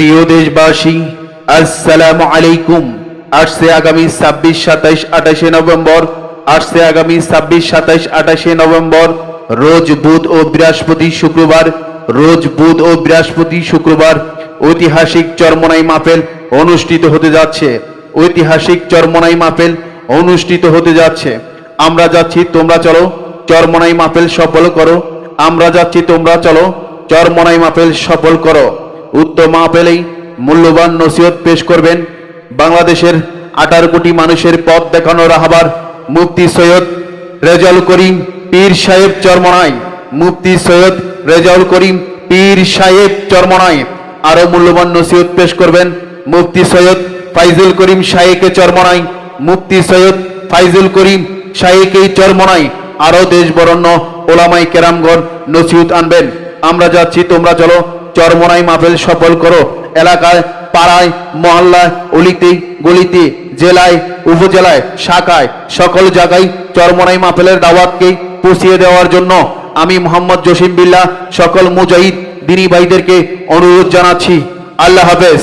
প্রিয় দেশবাসী, আসসালামু আলাইকুম। আসছে আগামী ছাব্বিশ সাতাইশ আঠাশে নভেম্বর, আসছে আগামী ছাব্বিশ সাতাইশ আঠাশে নভেম্বর, রোজ বুধ ও বৃহস্পতি শুক্রবার, রোজ বুধ ও বৃহস্পতি শুক্রবার ঐতিহাসিক চরমনাই মাপেল অনুষ্ঠিত হতে যাচ্ছে। ঐতিহাসিক চরমনাই মাপেল অনুষ্ঠিত হতে যাচ্ছে। আমরা যাচ্ছি, তোমরা চলো, চরমনাই মাপেল সফল করো। আমরা যাচ্ছি, তোমরা চলো, চরমনাই মাপেল সফল করো। উত্তম পেলেই মূল্যবান নসিহত পেশ করবেন। বাংলাদেশের আঠারো কোটি মানুষের পথ দেখানো রাহাবার মুফতি সৈয়দ রেজাউল করিম পীর সাহেব চরমনাই মুফতি সৈয়দ রেজাউল করিম পীর সাহেব চরমনাই আরও মূল্যবান নসিহত পেশ করবেন মুফতি সৈয়দ ফাইজুল করিম শাহেকে চরমনাই মুফতি সৈয়দ ফাইজুল করিম শাহেকে চরমনাই আরও দেশ বরণ্য ওলামাই কেরামগণ নসিহত আনবেন। আমরা যাচ্ছি, তোমরা চলো চরমনাই মাহফিল সফল করো। এলাকায়, পাড়ায়, মহল্লায়, অলিতে, গলিতে, জেলায়, উপজেলায়, শাখায়, সকল জায়গায় চরমনাই মাহফিলের দাওয়াতকে পৌঁছিয়ে দেওয়ার জন্য আমি মোহাম্মদ জসিম বিল্লা সকল মুজাহিদ, দিনী ভাইদেরকে অনুরোধ জানাচ্ছি। আল্লাহ হাফেজ।